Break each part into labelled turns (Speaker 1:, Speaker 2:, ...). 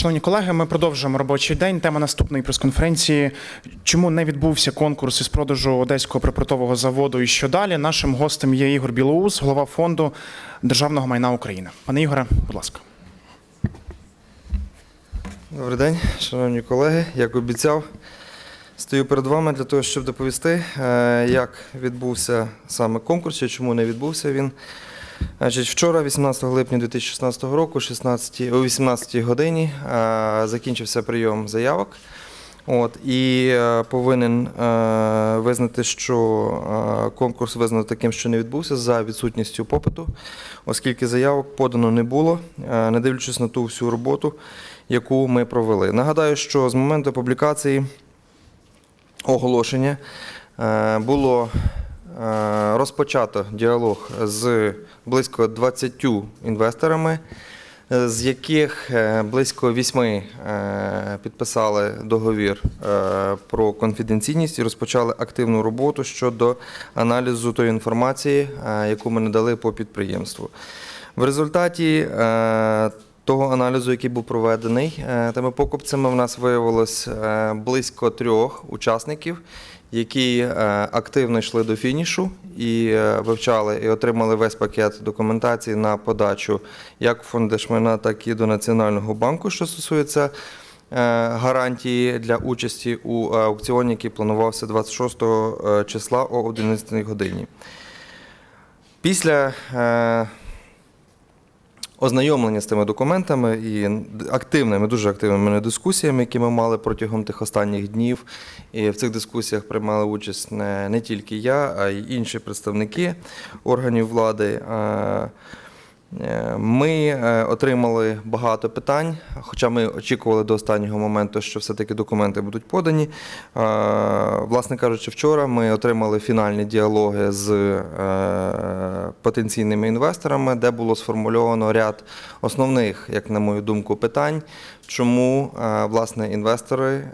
Speaker 1: Шановні колеги, ми продовжуємо робочий день. Тема наступної прес-конференції. Чому не відбувся конкурс із продажу одеського припортового заводу і що далі? Нашим гостем є Ігор Білоус, голова фонду державного майна України. Пане Ігоре, будь ласка.
Speaker 2: Добрий день, шановні колеги. Як обіцяв, стою перед вами для того, щоб доповісти, е, як відбувся саме конкурс і чому не відбувся він. Значить, вчора, 18 липня 2016 року, 16, о 18 годині, е, закінчився прийом заявок. От, і е, повинен е, визнати, що конкурс визнано таким, що не відбувся за відсутністю попиту, оскільки заявок подано не було, не дивлячись на ту всю роботу, яку ми провели. Нагадаю, що з моменту публікації оголошення було розпочато діалог з близько 20 інвесторами, е, з яких е, близько 8 е, підписали договір е, про конфіденційність і розпочали активну роботу щодо аналізу тої інформації, е, яку ми надали по підприємству. В результаті е, того аналізу, який був проведений е, тими покупцями, в нас виявилось е, близько трьох учасників, які е, активно йшли до фінішу і е, вивчали і отримали весь пакет документації на подачу як в фонд держмайна, так і до Національного банку, що стосується е, гарантії для участі у аукціоні, який планувався 26 е, числа о 11 годині. Після ознайомлення з тими документами і активними, дуже активними дискусіями, які ми мали протягом тих останніх днів. І в цих дискусіях приймали участь не, не тільки я, а й інші представники органів влади. Е, Ми е, отримали багато питань, хоча ми очікували до останнього моменту, що все-таки документи будуть подані. Е, Власне кажучи, вчора ми отримали фінальні діалоги з потенційними інвесторами, де було сформульовано ряд основних, як на мою думку, питань, чому власне інвестори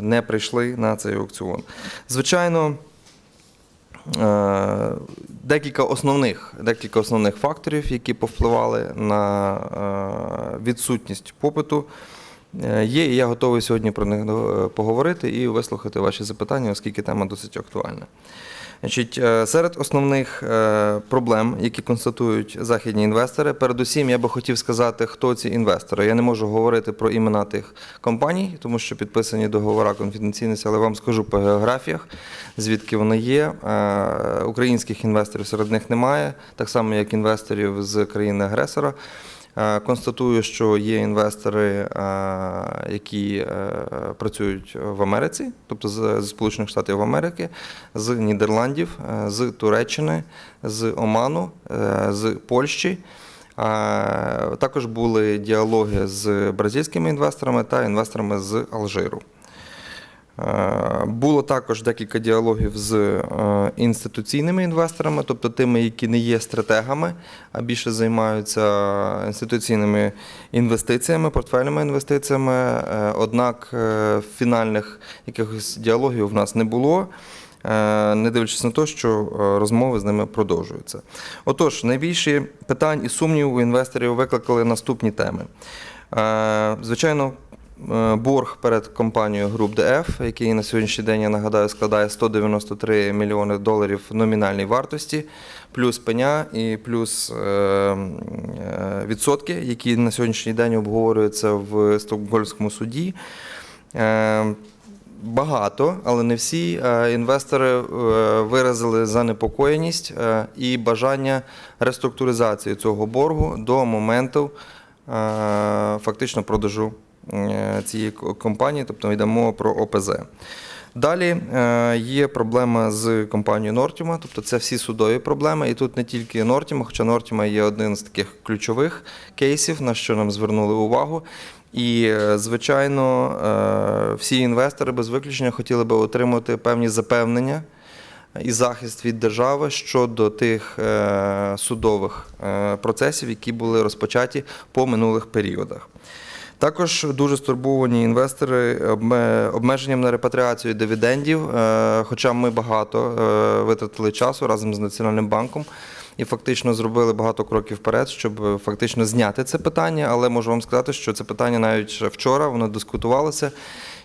Speaker 2: не прийшли на цей аукціон. Звичайно. Е, Декілька основних, декілька основних факторів, які повпливали на е, відсутність попиту, е, є, і я готовий сьогодні про них поговорити і вислухати ваші запитання, оскільки тема досить актуальна. Значить, е, серед основних е, проблем, які констатують західні інвестори, передусім я би хотів сказати, хто ці інвестори. Я не можу говорити про імена тих компаній, тому що підписані договори конфіденційності, але вам скажу по географіях, звідки вони є. Е, Українських інвесторів серед них немає, так само як інвесторів з країни-агресора. Е, Констатую, що є інвестори, е, які е, працюють в Америці, тобто з Сполучених Штатів Америки, з Нідерландів, з Туреччини, з Оману, з Польщі. Також були діалоги з бразильськими інвесторами та інвесторами з Алжиру. Е, Було також декілька діалогів з е, інституційними інвесторами, тобто тими, які не є стратегами, а більше займаються інституційними інвестиціями, портфельними інвестиціями. Е, Однак фінальних якихось діалогів в нас не було. Не дивлячись на те, що розмови з ними продовжуються. Отож, найбільші питань і сумнів у інвесторів викликали наступні теми. Звичайно, Борг перед компанією Груп ДФ, який на сьогоднішній день, я нагадаю, складає 193 мільйони доларів номінальній вартості, плюс пеня і плюс е, е, відсотки, які на сьогоднішній день обговорюються в Стокгольмському суді. Е, Багато, але не всі е, інвестори е, виразили занепокоєність е, і бажання реструктуризації цього боргу до моменту е, фактично продажу е, цієї компанії, тобто йде мова про ОПЗ. Далі е, є проблема з компанією Нортіма, тобто це всі судові проблеми. І тут не тільки Нортіма, хоча Нортіма є один з таких ключових кейсів, на що нам звернули увагу. І, е, звичайно, е, всі інвестори без виключення хотіли би отримати певні запевнення і захист від держави щодо тих е, судових е, процесів, які були розпочаті по минулих періодах. Також дуже стурбовані інвестори обмеженням на репатріацію дивідендів, е, хоча ми багато е, витратили часу разом з Національним банком і фактично зробили багато кроків вперед, щоб фактично зняти це питання. Але можу вам сказати, що це питання навіть вчора воно дискутувалося.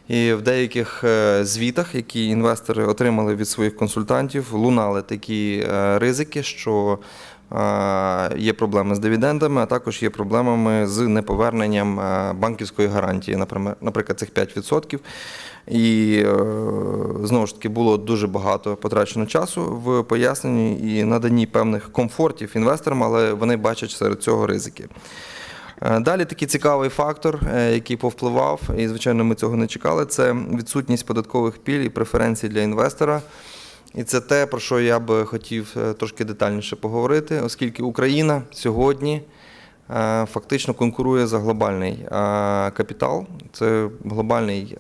Speaker 2: І в деяких е, звітах, які інвестори отримали від своїх консультантів, лунали такі ризики, що є проблеми з дивідендами, а також є проблемами з неповерненням е, банківської гарантії, наприклад, цих 5%. І е, знову ж таки було дуже багато потрачено часу в поясненні і наданні певних комфортів інвесторам, але вони бачать серед цього ризики. Е, Далі такий цікавий фактор, який повпливав, і звичайно, ми цього не чекали. Це відсутність податкових піль і преференцій для інвестора. І це те, про що я би хотів е, трошки детальніше поговорити, оскільки Україна сьогодні е, фактично конкурує за глобальний е, капітал. Це глобальний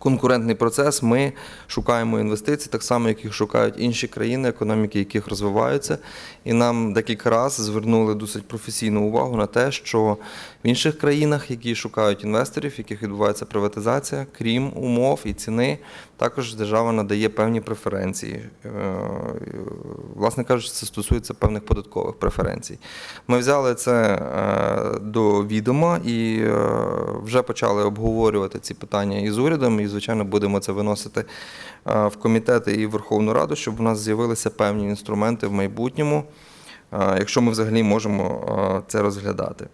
Speaker 2: конкурентний процес. Ми шукаємо інвестицій, так само, як їх шукають інші країни, економіки, яких розвиваються. І нам декілька разів звернули досить професійну увагу на те, що в інших країнах, які шукають інвесторів, в яких відбувається приватизація, крім умов і ціни, також держава надає певні преференції. Е, Власне кажучи, це стосується певних податкових преференцій. Ми взяли це е, до відома і е, вже почали обговорювати ці питання із урядом, і, звичайно, будемо це виносити е, в комітети і в Верховну Раду, щоб у нас з'явилися певні інструменти в майбутньому, е, якщо ми взагалі можемо е, це розглядати.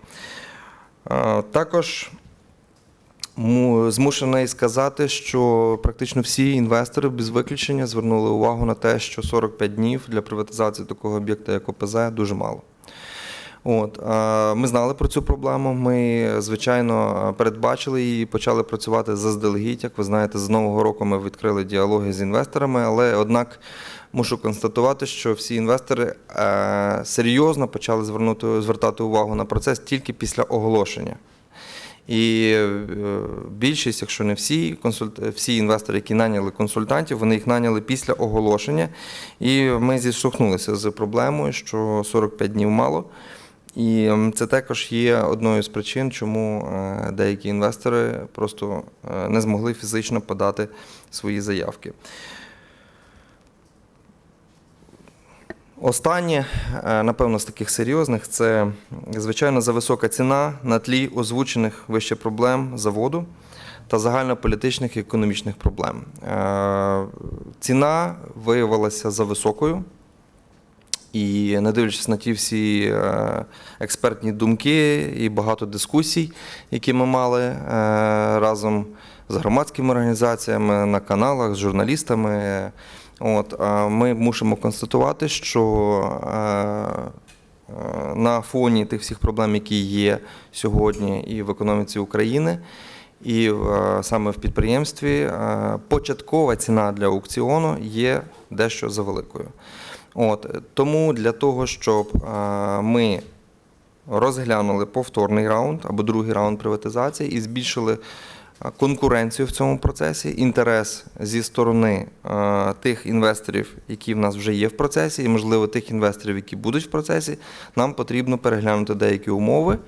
Speaker 2: Також Му- Змушений сказати, що практично всі інвестори без виключення звернули увагу на те, що 45 днів для приватизації такого об'єкта, як ОПЗ, дуже мало. От, ми знали про цю проблему. Ми, звичайно, передбачили її почали працювати заздалегідь. Як ви знаєте, з нового року ми відкрили діалоги з інвесторами, але однак мушу констатувати, що всі інвестори е, серйозно почали звернути, звертати увагу на процес тільки після оголошення. І е, більшість, якщо не всі, всі інвестори, які наняли консультантів, вони їх наняли після оголошення. І ми зіштовхнулися з проблемою, що 45 днів мало. І це також є одною з причин, чому е, деякі інвестори просто е, не змогли фізично подати свої заявки. Останнє, е, напевно, з таких серйозних, це звичайно зависока ціна на тлі озвучених вище проблем заводу та загальнополітичних і економічних проблем. Ціна виявилася зависокою. І не дивлячись на ті всі е, експертні думки і багато дискусій, які ми мали е, разом з громадськими організаціями на каналах, з журналістами, от, е, ми мусимо констатувати, що на фоні тих всіх проблем, які є сьогодні і в економіці України, і саме в підприємстві, початкова ціна для аукціону є дещо завеликою. От, тому для того, щоб е, ми розглянули повторний раунд або другий раунд приватизації і збільшили е, конкуренцію в цьому процесі, інтерес зі сторони е, тих інвесторів, які в нас вже є в процесі, і, можливо, тих інвесторів, які будуть в процесі, нам потрібно переглянути деякі умови,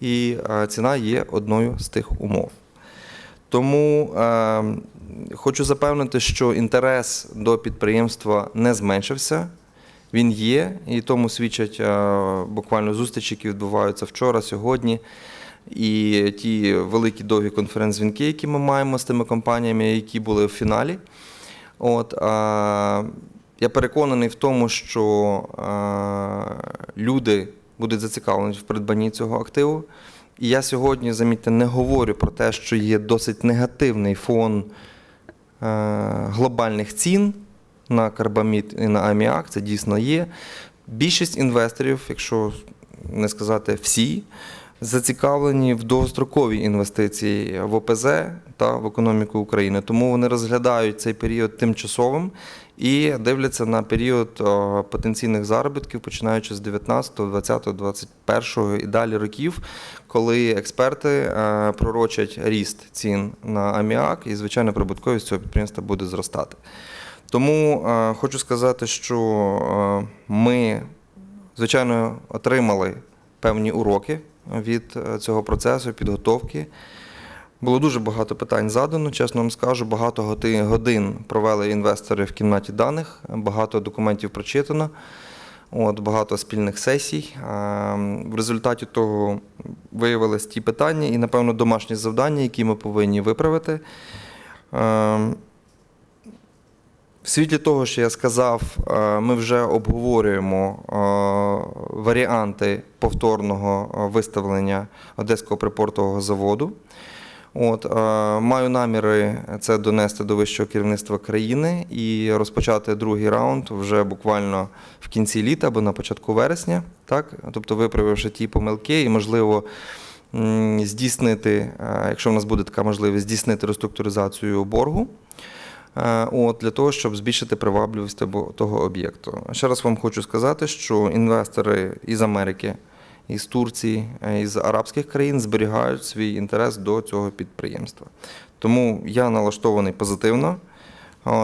Speaker 2: і ціна є одною з тих умов. Тому е, хочу запевнити, що інтерес до підприємства не зменшився. Він є, і тому свідчать е, буквально зустрічі, які відбуваються вчора, сьогодні. І ті великі довгі конференц-дзвінки, які ми маємо з тими компаніями, які були в фіналі. От, е, я переконаний в тому, що е, люди будуть зацікавлені в придбанні цього активу. І я сьогодні, замітьте, не говорю про те, що є досить негативний фон е, глобальних цін на карбамід і на аміак. Це дійсно є. Більшість інвесторів, якщо не сказати всі, зацікавлені в довгостроковій інвестиції в ОПЗ та в економіку України. Тому вони розглядають цей період тимчасовим і дивляться на період потенційних заробітків, починаючи з 19, 20, 21 і далі років, коли експерти е, пророчать ріст цін на аміак, і звичайно прибутковість цього підприємства буде зростати. Тому е, хочу сказати, що е, ми, звичайно, отримали певні уроки від е, цього процесу підготовки. Було дуже багато питань задано, чесно вам скажу. Багато годин провели інвестори в кімнаті даних, багато документів прочитано, от, багато спільних сесій. В результаті того виявились ті питання і, напевно, домашні завдання, які ми повинні виправити. В світлі того, що я сказав, е, ми вже обговорюємо е, варіанти повторного е, виставлення Одеського припортового заводу. От, маю наміри це донести до вищого керівництва країни і розпочати другий раунд вже буквально в кінці літа або на початку вересня, так? тобто виправивши ті помилки і, можливо, здійснити, якщо в нас буде така можливість, здійснити реструктуризацію боргу. Е, От, для того, щоб збільшити привабливість того- об'єкту. Ще раз вам хочу сказати, що інвестори із Америки, із Турції, е, із арабських країн зберігають свій інтерес до цього підприємства. Тому я налаштований позитивно.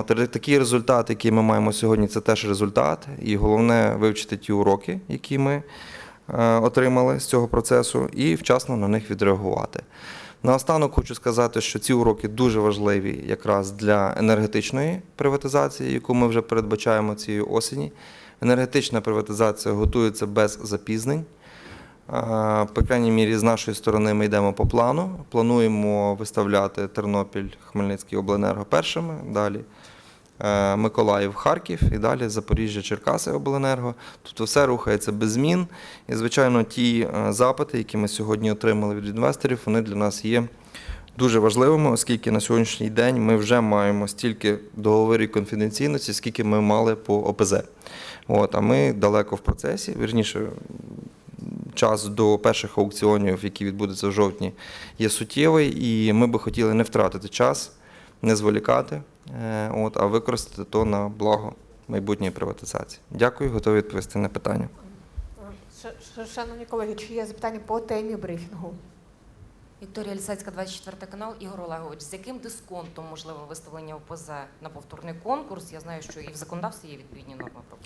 Speaker 2: Такий результат, який ми маємо сьогодні, це теж результат. І головне вивчити ті уроки, які ми е, отримали з цього процесу, і вчасно на них відреагувати. Наостанок хочу сказати, що ці уроки дуже важливі якраз для енергетичної приватизації, яку ми вже передбачаємо цієї осені. Енергетична приватизація готується без запізнень. По крайній мірі, з нашої сторони ми йдемо по плану. Плануємо виставляти Тернопіль, Хмельницький обленерго першими, далі Миколаїв, Харків і далі Запоріжжя, Черкаси обленерго. Тобто все рухається без змін. І, звичайно, ті е, запити, які ми сьогодні отримали від інвесторів, вони для нас є дуже важливими, оскільки на сьогоднішній день ми вже маємо стільки договорів конфіденційності, скільки ми мали по ОПЗ. От, а ми далеко в процесі, вірніше, час до перших аукціонів, які відбудуться в жовтні, є суттєвий, і ми би хотіли не втратити час, не зволікати, е, от, а використати то на благо майбутньої приватизації. Дякую, готовий відповісти на питання.
Speaker 3: Шановні колеги, чи є запитання по темі брифінгу?
Speaker 4: Вікторія Лісацька, 24 канал. Ігор Олегович, з яким дисконтом можливе виставлення ОПЗ на повторний конкурс? Я знаю, що і в законодавстві є відповідні норми не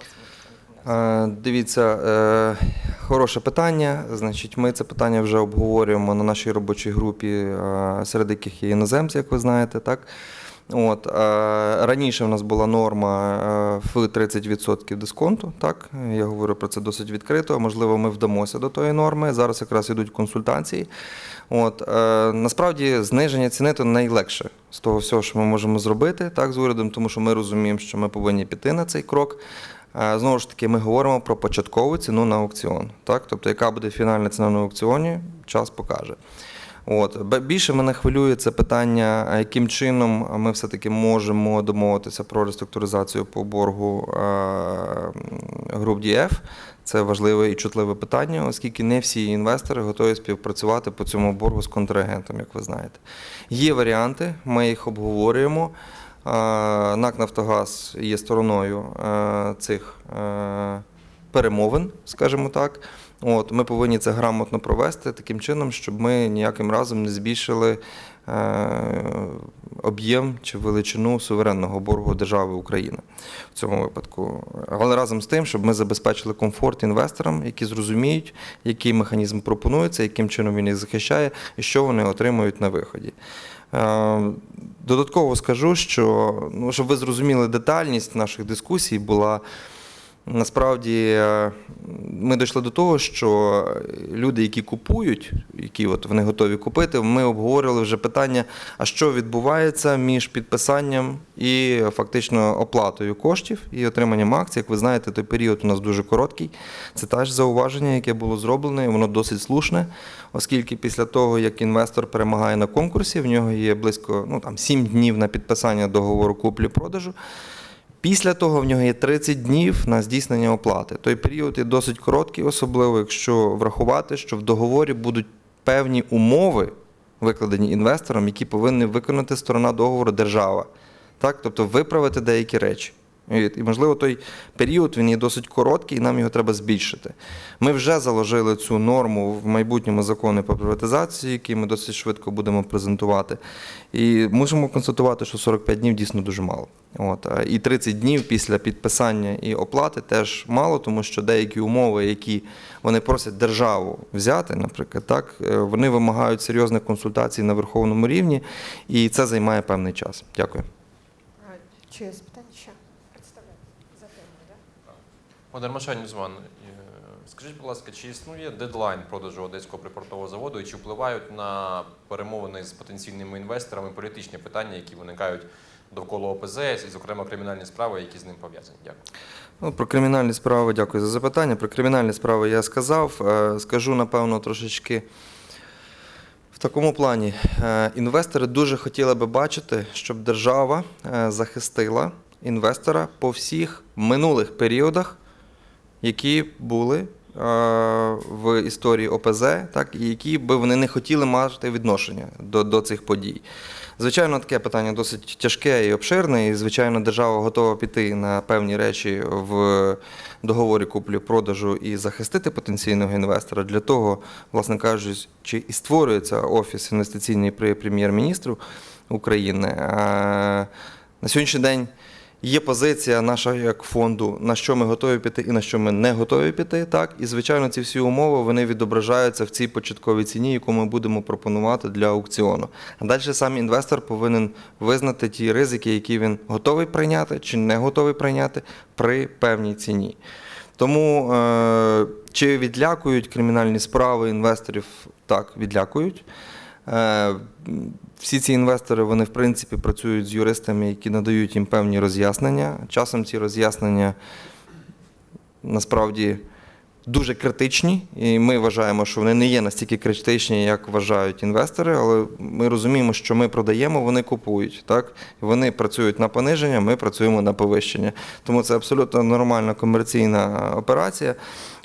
Speaker 4: помиляюся.
Speaker 2: Е, Дивіться, е, хороше питання. Значить, ми це питання вже обговорюємо на нашій робочій групі, е, серед яких є іноземці, як ви знаєте, так. От, е, раніше в нас була норма е, в 30% дисконту. Так, я говорю про це досить відкрито. Можливо, ми вдамося до тої норми. Зараз якраз ідуть консультації. От, е, насправді, зниження ціни то найлегше з того всього, що ми можемо зробити так, з урядом, тому що ми розуміємо, що ми повинні піти на цей крок. Знову ж таки, ми говоримо про початкову ціну на аукціон. Так? Тобто, яка буде фінальна ціна на аукціоні, час покаже. От. Більше мене хвилює це питання, яким чином ми все-таки можемо домовитися про реструктуризацію по боргу груп ДІФ. Це важливе і чутливе питання, оскільки не всі інвестори готові співпрацювати по цьому боргу з контрагентом, як ви знаєте. Є варіанти, ми їх обговорюємо. НАК Нафтогаз є стороною цих перемовин, скажімо так. От, ми повинні це грамотно провести таким чином, щоб ми ніяким разом не збільшили е, об'єм чи величину суверенного боргу держави України в цьому випадку. Але разом з тим, щоб ми забезпечили комфорт інвесторам, які зрозуміють, який механізм пропонується, яким чином він їх захищає і що вони отримують на виході. Е, Додатково скажу, що ну, щоб ви зрозуміли детальність наших дискусій, була насправді е, ми дійшли до того, що люди, які купують, які от вони готові купити, ми обговорили вже питання, а що відбувається між підписанням і фактично оплатою коштів і отриманням акцій. Як ви знаєте, той період у нас дуже короткий. Це теж зауваження, яке було зроблене, воно досить слушне, оскільки після того, як інвестор перемагає на конкурсі, в нього є близько ну, там, 7 днів на підписання договору куплі-продажу. Після того в нього є 30 днів на здійснення оплати. Той період є досить короткий, особливо якщо врахувати, що в договорі будуть певні умови, викладені інвестором, які повинні виконати сторона договору держава. Так? Тобто виправити деякі речі. І, можливо, той період він є досить короткий, і нам його треба збільшити. Ми вже заложили цю норму в майбутньому законі про приватизацію, який ми досить швидко будемо презентувати. І можемо констатувати, що 45 днів дійсно дуже мало. От, і 30 днів після підписання і оплати теж мало, тому що деякі умови, які вони просять державу взяти, наприклад, так, е, вони вимагають серйозних консультацій на верховному рівні, і це займає певний час. Дякую.
Speaker 3: Чи є запитання ще? Представляю. За темою, так?
Speaker 5: Пане Ромашань Ньюзман, е, скажіть, будь ласка, чи існує дедлайн продажу одеського припортового заводу і чи впливають на перемовини з потенційними інвесторами політичні питання, які виникають довкола ОПЗ, і, зокрема, кримінальні справи, які з ним пов'язані? Дякую.
Speaker 2: Ну, про кримінальні справи дякую за запитання. Про кримінальні справи я сказав. Е, Скажу, напевно, трошечки в такому плані. Е, Інвестори дуже хотіли би бачити, щоб держава захистила інвестора по всіх минулих періодах, які були е, в історії ОПЗ, так, і які би вони не хотіли мати відношення до, до цих подій. Звичайно, таке питання досить тяжке і обширне, і, звичайно, держава готова піти на певні речі в договорі куплі-продажу і захистити потенційного інвестора. Для того, власне кажучи, чи і створюється офіс інвестиційний при прем'єр-міністру України. А На сьогоднішній день Є позиція наша як фонду, на що ми готові піти і на що ми не готові піти. Так і звичайно, ці всі умови вони відображаються в цій початковій ціні, яку ми будемо пропонувати для аукціону. А далі сам інвестор повинен визнати ті ризики, які він готовий прийняти чи не готовий прийняти при певній ціні. Тому е, чи відлякують кримінальні справи інвесторів? Так, відлякують. Е, Всі ці інвестори вони в принципі працюють з юристами, які надають їм певні роз'яснення. Часом ці роз'яснення насправді дуже критичні, і ми вважаємо, що вони не є настільки критичні, як вважають інвестори, але ми розуміємо, що ми продаємо, вони купують. Так? Вони працюють на пониження, ми працюємо на повищення. Тому це абсолютно нормальна комерційна операція.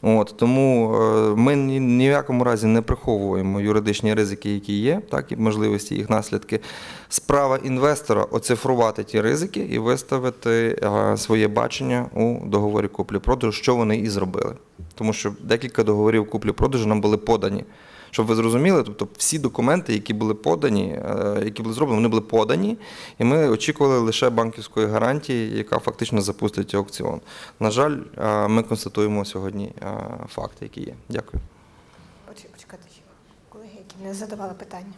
Speaker 2: От, тому е, ми ні, в якому разі не приховуємо юридичні ризики, які є, так і можливості їх наслідки. Справа інвестора оцифрувати ті ризики і виставити е, своє бачення у договорі куплі-продажу, що вони і зробили. Тому що декілька договорів куплі-продажу нам були подані. Щоб ви зрозуміли, тобто всі документи, які були подані, е, які були зроблені, вони були подані, і ми очікували лише банківської гарантії, яка фактично запустить аукціон. На жаль, е, ми констатуємо сьогодні е, факти, які є. Дякую.
Speaker 3: Поч- Почекайте. Колеги, які не задавали питання.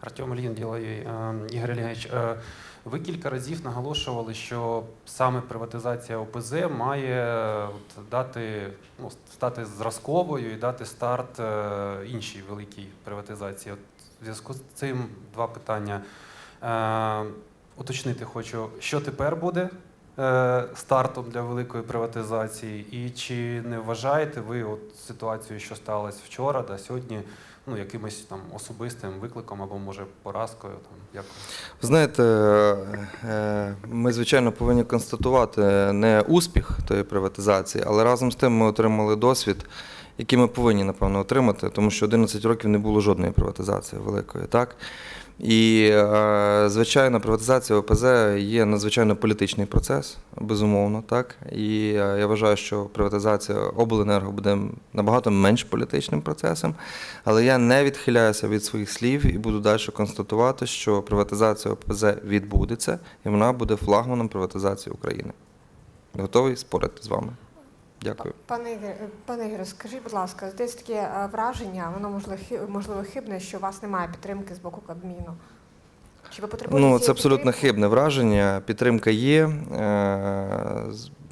Speaker 6: Артем діловий. Е, Ігор Ілліч, е, ви кілька разів наголошували, що саме приватизація ОПЗ має от, дати, ну, стати зразковою і дати старт е, іншій великій приватизації. От, в зв'язку з цим два питання. Е, Уточнити хочу, що тепер буде е, стартом для великої приватизації, і чи не вважаєте ви от ситуацію, що сталася вчора та сьогодні, ну, якимось там особистим викликом або може поразкою? Там, як?
Speaker 2: Знаєте, е, ми, звичайно, повинні констатувати не успіх тої приватизації, але разом з тим ми отримали досвід, який ми повинні, напевно, отримати, тому що 11 років не було жодної приватизації великої. Так? І, е, звичайно, приватизація ОПЗ є надзвичайно політичний процес, безумовно, так. І е, я вважаю, що приватизація обленерго буде набагато менш політичним процесом. Але я не відхиляюся від своїх слів і буду далі констатувати, що приватизація ОПЗ відбудеться, і вона буде флагманом приватизації України. Готовий спорити з вами. Дякую.
Speaker 3: Пане Ігоре, е, пане Ігоре, скажіть, будь ласка, десь таке е, враження, воно можливо, можливо хибне, що у вас немає підтримки з боку Кабміну. Чи ви потребуєте
Speaker 2: Ну, це абсолютно
Speaker 3: підтримки?
Speaker 2: хибне враження. Підтримка є.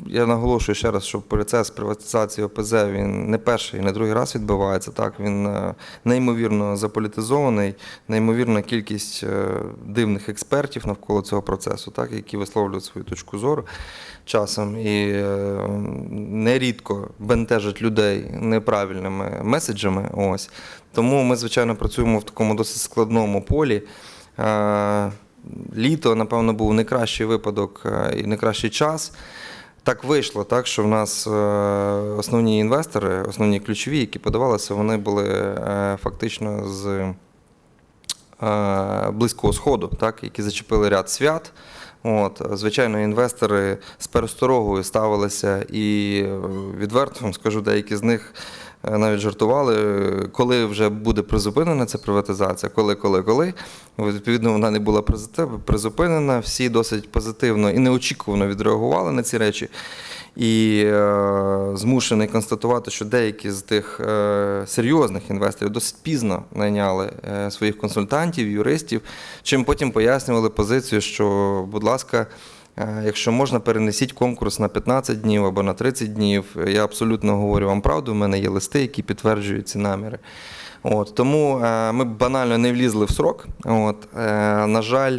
Speaker 2: Я наголошую ще раз, що процес приватизації ОПЗ він не перший, не другий раз відбувається. Так він е, неймовірно заполітизований, неймовірна кількість е, дивних експертів навколо цього процесу, так які висловлюють свою точку зору часом і е, нерідко бентежать людей неправильними меседжами. Ось тому ми, звичайно, працюємо в такому досить складному полі. Літо, напевно, був найкращий випадок і найкращий час. Так вийшло, так, що в нас е, основні інвестори, основні ключові, які подавалися, вони були е, фактично з е, Близького Сходу, так, які зачепили ряд свят. От, звичайно, інвестори з пересторогою ставилися і відверто скажу, деякі з них навіть жартували, е, коли вже буде призупинена ця приватизація, коли, коли, коли. Відповідно, вона не була призупинена. Всі досить позитивно і неочікувано відреагували на ці речі. І е, змушений констатувати, що деякі з тих е, серйозних інвесторів досить пізно найняли е, своїх консультантів, юристів, чим потім пояснювали позицію, що, будь ласка, е, якщо можна, перенесіть конкурс на 15 днів або на 30 днів. Я абсолютно говорю вам правду, в мене є листи, які підтверджують ці наміри. От, тому е, ми банально не влізли в срок. От, е, на жаль,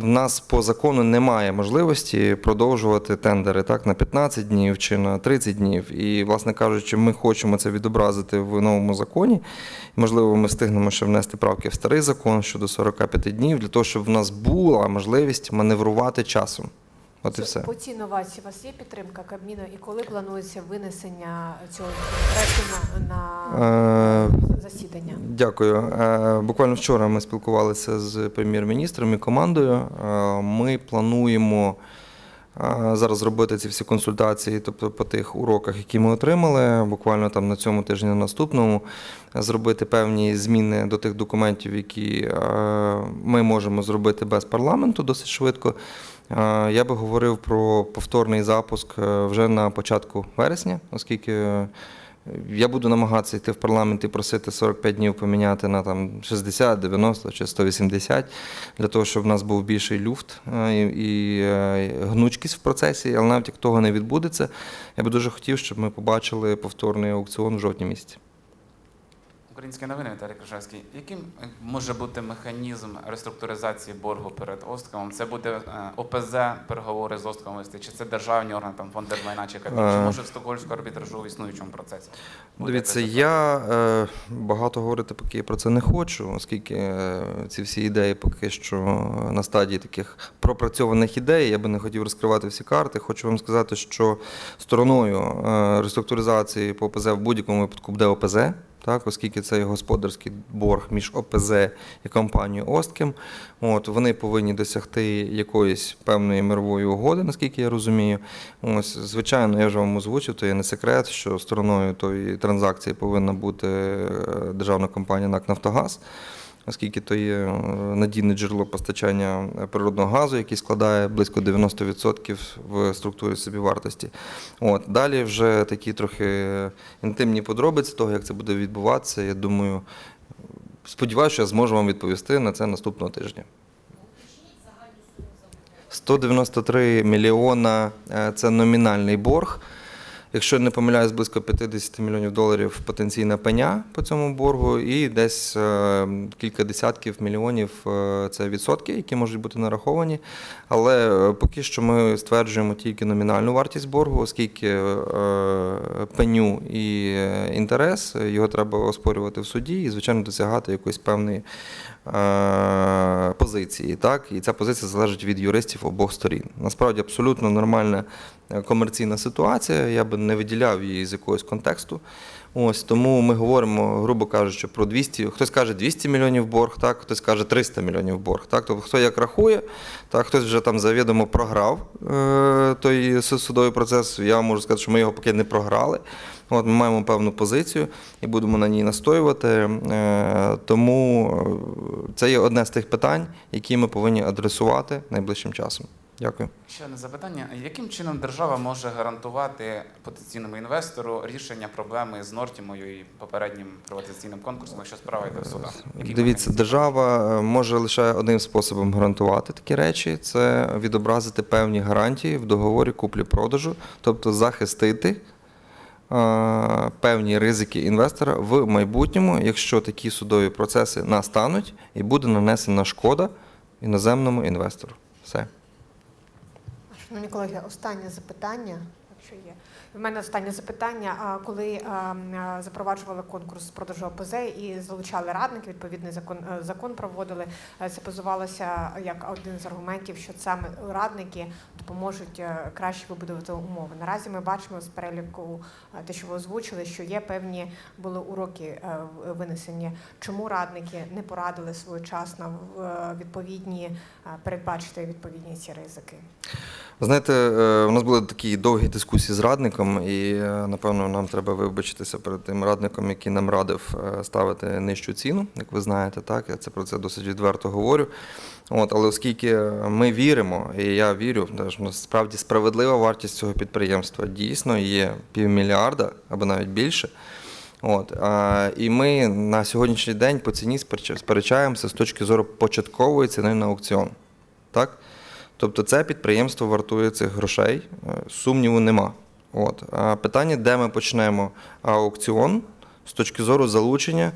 Speaker 2: в нас по закону немає можливості продовжувати тендери так, на 15 днів чи на 30 днів. І, власне кажучи, ми хочемо це відобразити в новому законі. Можливо, ми встигнемо ще внести правки в старий закон щодо 45 днів, для того, щоб в нас була можливість маневрувати часом. От і все.
Speaker 3: По цій новації у вас є підтримка Кабміну і коли планується винесення цього законопроекту на, на
Speaker 2: Е,
Speaker 3: засідання?
Speaker 2: Дякую. Е, Буквально вчора ми спілкувалися з прем'єр-міністром і командою. Е, Ми плануємо зараз зробити ці всі консультації, тобто по тих уроках, які ми отримали, буквально там на цьому тижні, на наступному, зробити певні зміни до тих документів, які ми можемо зробити без парламенту досить швидко. Е, Я би говорив про повторний запуск е, вже на початку вересня, оскільки. е, я буду намагатися йти в парламент і просити 45 днів поміняти на там 60, 90 чи 180, для того, щоб в нас був більший люфт і, і гнучкість в процесі. Але навіть як того не відбудеться, я би дуже хотів, щоб ми побачили повторний аукціон в жовтні місяці.
Speaker 7: Українські новини, Віталій Крижевський. Яким е, може бути механізм реструктуризації боргу перед Осткомом? Це буде е, ОПЗ переговори з Осткомом вести, чи це державні органи, там фонд держмайна чи Кабмін, чи
Speaker 2: Е.
Speaker 7: може в стокгольмському арбітражу в існуючому процесі?
Speaker 2: Дивіться, я е, багато говорити поки я про це не хочу, оскільки е, ці всі ідеї поки що на стадії таких пропрацьованих ідей. Я би не хотів розкривати всі карти. Хочу вам сказати, що стороною е, реструктуризації по ОПЗ в будь-якому випадку буде ОПЗ. Так, оскільки це є господарський борг між ОПЗ і компанією Остким. от вони повинні досягти якоїсь певної мирової угоди, наскільки я розумію. Ось, звичайно, я вже вам озвучив, то є не секрет, що стороною тої транзакції повинна бути е, державна компанія НАК Нафтогаз, оскільки то є е, надійне джерело постачання е, природного газу, який складає близько 90% в структурі собівартості. От, далі вже такі трохи інтимні подробиці того, як це буде відбуватися, я думаю, сподіваюся, що я зможу вам відповісти на це наступного тижня. 193 мільйона е, це номінальний борг. Якщо не помиляюсь, близько 50 мільйонів доларів потенційна пеня по цьому боргу, і десь е, кілька десятків мільйонів е, це відсотки, які можуть бути нараховані. Але е, поки що ми стверджуємо тільки номінальну вартість боргу, оскільки пеню і інтерес його треба оспорювати в суді і, звичайно, досягати якоїсь певної позиції. Так? І ця позиція залежить від юристів обох сторін. Насправді абсолютно нормальна комерційна ситуація. Я би не виділяв її з якогось контексту. Ось тому ми говоримо, грубо кажучи, про 200, хтось каже 200 мільйонів борг, так, хтось каже 300 мільйонів борг. Так, тобто хто як рахує, так, хтось вже там завідомо програв е, той судовий процес. Я можу сказати, що ми його поки не програли. От ми маємо певну позицію і будемо на ній настоювати. Е, тому е, це є одне з тих питань, які ми повинні адресувати найближчим часом. Дякую.
Speaker 7: Ще одне запитання. Яким чином держава може гарантувати потенційному інвестору рішення проблеми з Нортімою і попереднім приватизаційним конкурсом, якщо справа йде в судах? Який
Speaker 2: Дивіться,
Speaker 7: механізм?
Speaker 2: держава е, може лише одним способом гарантувати такі речі: це відобразити певні гарантії в договорі куплі-продажу, тобто захистити е, певні ризики інвестора в майбутньому, якщо такі судові процеси настануть і буде нанесена шкода іноземному інвестору. Все.
Speaker 3: Шановні колеги, останнє запитання. Що є? В мене останнє запитання. Коли е, е, запроваджували конкурс з продажу ОПЗ і залучали радників, відповідний закон е, закон проводили. е, Це позивалося як один з аргументів, що саме радники допоможуть краще вибудувати умови. Наразі ми бачимо з переліку те, що ви озвучили, що є певні були уроки винесені. Чому радники не порадили своєчасно відповідні передбачити відповідні ці ризики?
Speaker 2: Знаєте, е, у нас були такі довгі дискусії з радником, і е, напевно нам треба вибачитися перед тим радником, який нам радив е, ставити нижчу ціну, як ви знаєте, так я це про це досить відверто говорю. От, але оскільки ми віримо, і я вірю, що насправді справедлива вартість цього підприємства дійсно є півмільярда або навіть більше. От, а, і ми на сьогоднішній день по ціні сперечаємося з точки зору початкової ціни на аукціон. Так? Тобто це підприємство вартує цих грошей, е, сумніву нема. От. А питання, де ми почнемо аукціон з точки зору залучення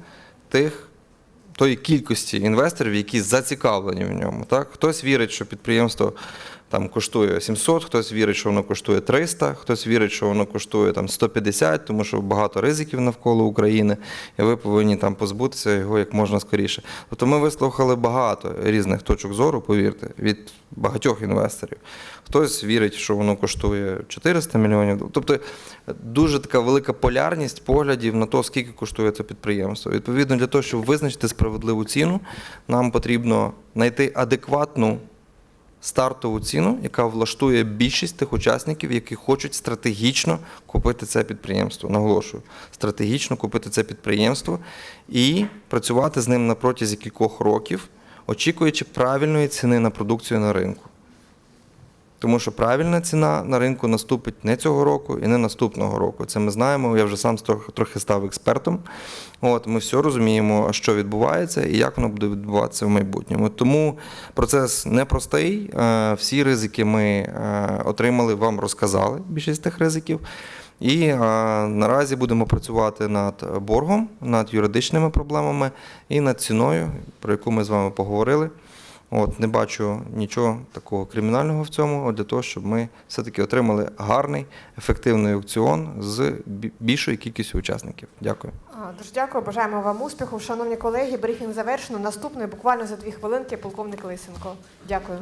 Speaker 2: тих, тої кількості інвесторів, які зацікавлені в ньому. Так? Хтось вірить, що підприємство там, коштує 700, хтось вірить, що воно коштує 300, хтось вірить, що воно коштує там, 150, тому що багато ризиків навколо України, і ви повинні там позбутися його як можна скоріше. Тобто ми вислухали багато різних точок зору, повірте, від багатьох інвесторів. Хтось вірить, що воно коштує 400 мільйонів. Тобто дуже така велика полярність поглядів на те, скільки коштує це підприємство. Відповідно, для того, щоб визначити справедливу ціну, нам потрібно знайти адекватну стартову ціну, яка влаштує більшість тих учасників, які хочуть стратегічно купити це підприємство. Наголошую, стратегічно купити це підприємство і працювати з ним на протязі кількох років, очікуючи правильної ціни на продукцію на ринку. Тому що правильна ціна на ринку наступить не цього року і не наступного року. Це ми знаємо. Я вже сам трохи, став експертом. От ми все розуміємо, що відбувається і як воно буде відбуватися в майбутньому. Тому процес непростий. Е, Всі ризики ми е, отримали, вам розказали більшість тих ризиків. І е, наразі будемо працювати над боргом, над юридичними проблемами і над ціною, про яку ми з вами поговорили. От, не бачу нічого такого кримінального в цьому, для того, щоб ми все-таки отримали гарний, ефективний аукціон з більшою кількістю учасників. Дякую.
Speaker 3: Дуже дякую, бажаємо вам успіху. Шановні колеги, брифінг завершено. Наступний буквально за дві хвилинки полковник Лисенко. Дякую.